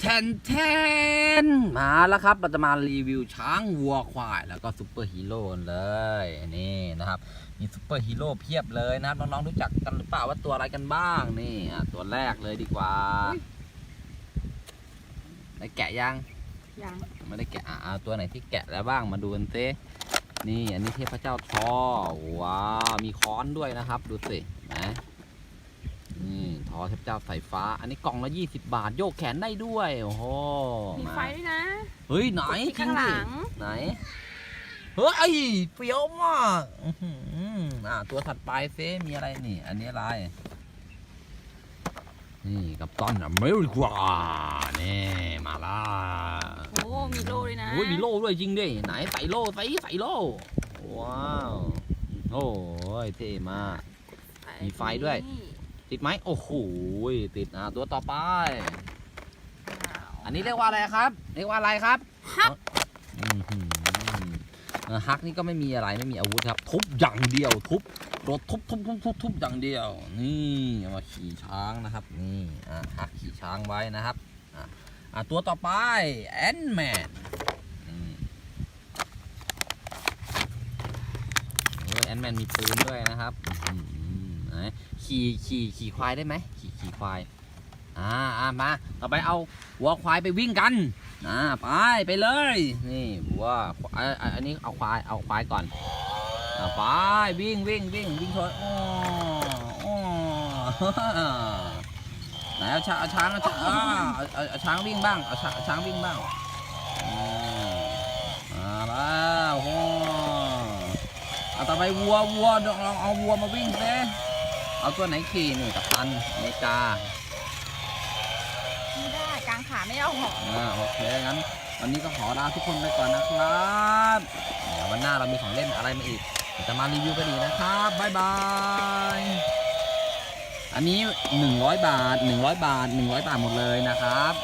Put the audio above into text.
แทนแทนมาแล้วครับเราจะมารีวิวช้างวัวควาย แล้วก็ซูเปอร์ฮีโร่เลยนี่นะครับมีซูเปอร์ฮีโร่เพียบเลยนะครับน้องๆรู้จักกันหรือเปล่าว่าตัวอะไรกันบ้างนี่อะตัวแรกเลยดีกว่าได้แกะยังยังไม่ได้แกะอะเอาตัวไหนที่แกะแล้วบ้างมาดูกันซินี่อันนี้เทพเจ้าทอว้าวมีค้อนด้วยนะครับ ดูสินะนี่ท อเทพเจ้าสายฟ้า อันนี้กล่องละ20 บาท โยกแขนได้ด้วย โอ้โหมีาไฟด้วยนะ เฮ้ย ไหนที่จริข้างงหดิลัง ไหน เฮ้ยเปรี้ยวมากอื้อหืออะตัวถัดไปเซมีอะไรนี่ อันนี้อะไร นี่กับตันอเมริกานี่มาละโอ้มีโล่ด้วยนะโอ้ยมีโล่ด้วยจริงดิไหนใส่โล่ใส่ใส่โล่ว้าว โอ้ยเท่มากมีไฟด้วยนี่ ติดไหมโอ้โหติดอะตัวต่อไปว้าวอันนี้เรียกว่าอะไรครับ เรียกว่าอะไรครับฮักอื้อหือเออฮักนี่ก็ไม่มีอะไรไม่มีอาวุธครับทุบอย่างเดียวทุบรถทุบทุบทุบทุบทุบอย่างเดียว นี่เอามาขี่ช้างนะครับ นี่อะฮักขี่ช้างไว้นะครับอะอะตัวต่อไปแอนแมนแอนแมนมีปืนด้วยนะครับอื้อหือไหน ขี่ขี่ขี่ควายได้ไหมขี่ขี่ควายอ่าอ่ามาต่อไปเอาวัวควายไปวิ่งกันอ่าไปไปเลยนี่วัวอันนี้เอาควายเอาควายก่อนอ่าไปวิ่งวิ่งวิ่งวิ่งชนอ้ออ้อไหนเอาช้างเอาช้างเอาช้างเอาเอาช้างวิ่งบ้างเอาช้างเอาช้างวิ่งบ้างอืมมาแล้วโอ้เอาต่อไปวัววัวลองเอาวัวมาวิ่งสิ เอาตัวไหนขี่นี่กับตันอเมริกาไม่ได้กลางขาไม่เอาหอมอ่าโอเคงั้น วันนี้ก็ขอลาทุกคนไปก่อนนะครับเดี๋ยววันหน้าเรามีของเล่นอะไรมาอีกเดี๋ยวจะมารีวิวกันอีกนะครับบ๊ายบายอันนี้ 100 บาท 100 บาท 100 บาทหมดเลยนะครับ